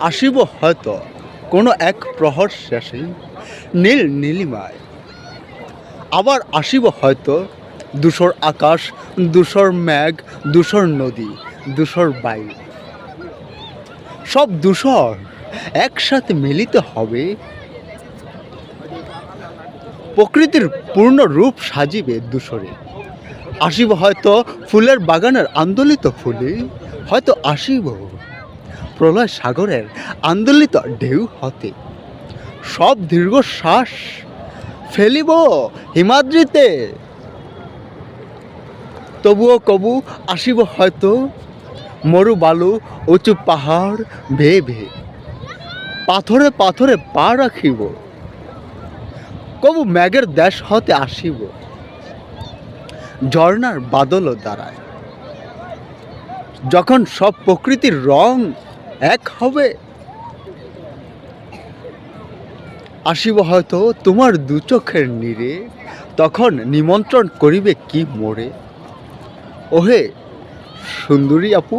আসিব হয়তো, কোনো এক প্রহর শেষে নীল নীলিমায়। আবার আসিব হয়তো, দুশোর আকাশ, দুশোর মেঘ, দুশোর নদী, দুশোর বায়ু। সব দুশর একসাথে মিলিত হবে। প্রকৃতির পূর্ণ রূপ সাজিবে দুশরে। আসিব হয়তো ফুলের বাগানের আন্দোলিত ফুলে, হয়তো আসিব প্রলয় সাগরের আন্দোলিত ঢেউ হতে। সব দীর্ঘশ্বাস ফেলিব হিমাদ্রিতে। তবুও কবু আসিব হয়তো মরু বালু উঁচু পাহাড় ভেয়ে ভেয়ে। পাথরে পাথরে পা রাখিব। কবু ম্যাগের দেশ হতে আসিব। ঝর্ণার বাদলও দাঁড়ায়। যখন সব প্রকৃতির রং এক হবে। আসিব হয়তো তোমার দু চোখের নিরে, তখন নিমন্ত্রণ করিবে কি মোরে। ওহে সুন্দরী আপু।